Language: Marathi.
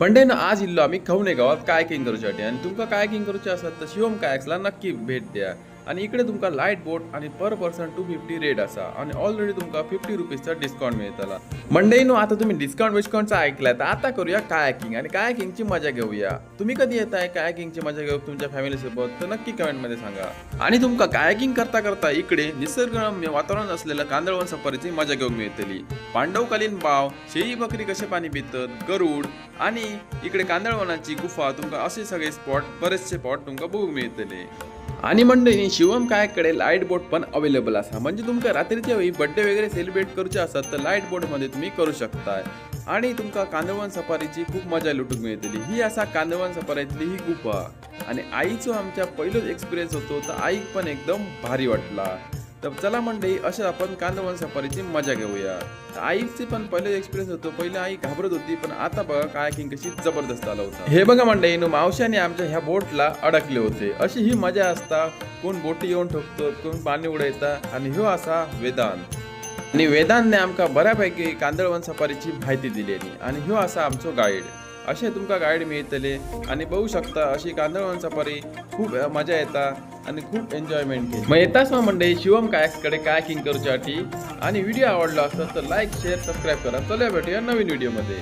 पंडेन आज इल्लो आम्ही खवणे गावात. कायकिंग करूसाठी आणि तुमका कायकिंग करूचे असतात? तर शिवम कायक्सला नक्की भेट द्या. आणि इकडे तुमका लाइट बोट आणि per person two fifty rate असा. आणि ऑलरेडी तुमका फिफ्टी रुपीजचा डिस्काउंट मिळतला. मंडेनो आता तुम्ही डिस्काउंट विस्काउंटचा ऐकलाय तर आता करूया कायाकिंग आणि कायाकिंगची मजा घेऊया. तुम्ही कधी येताय कायाकिंगची मजा घेऊ तुमच्या फॅमिली सोबत? तर नक्की कमेंटमध्ये सांगा. आणि तुमका कायाकिंग करता करता इकडे निसर्गरम्य वातावरण असलेल्या कांदळवन सफारीची मजा घेऊन मिळतली. पांडवकालीन बाव शेळी बकरी कसे पाणी पितत गरुड आणि इकडे कांदळवनाची गुफा तुमका असे सगळे स्पॉट बरेचसे स्पॉट तुमका बघू मिळतले. आणि मंडळी शिवम कायकडे लाइट बोट पण अवेलेबल असा. म्हणजे तुमका रात्रीच्या वेळी बर्थडे वगैरे सेलिब्रेट करूचे असतात तर लाइट बोटमध्ये तुम्ही करू शकताय. आणि तुमका कांदवन सफारीची खूप मजा लुटूक मिळतली. ही असा कांदवन सफारीतली ही गुफा. आणि आईचो आमच्या पहिलोच एक्सपिरियन्स होतो तर आईक पण एकदम भारी वाटला. तर चला मंडळी अशा आपण कांदळवन सफारीची मजा घेऊया. आईचे पण पहिले एक्सपिरियन्स होतो. पहिले आई घाबरत होती पण आता बघा कायकिंग कशी जबरदस्त आला होता. हे बघा मंडळी नो मावशाने आमच्या ह्या बोटला अडकले होते. अशी ही मजा असता कोण बोटी येऊन ठोकतो कोण पाणी उडयता आणि ह्यो असा वेदांत. आणि वेदांतने आमका बऱ्यापैकी कांदळवन सफारीची माहिती दिलेली आणि ह्यो असा आमचो गाईड असे तुमका गाईड मिळतले आणि बघू शकता अशी कांदळवन सफारी खूप मजा येता. आणि खूप एन्जॉयमेंट केली. मग येताच मग मंडळी शिवम कायक्सकडे कायकिंग करूच्यासाठी. आणि व्हिडिओ आवडला असेल तर लाईक शेअर सबस्क्राईब करा. चला भेटूया नवीन व्हिडिओमध्ये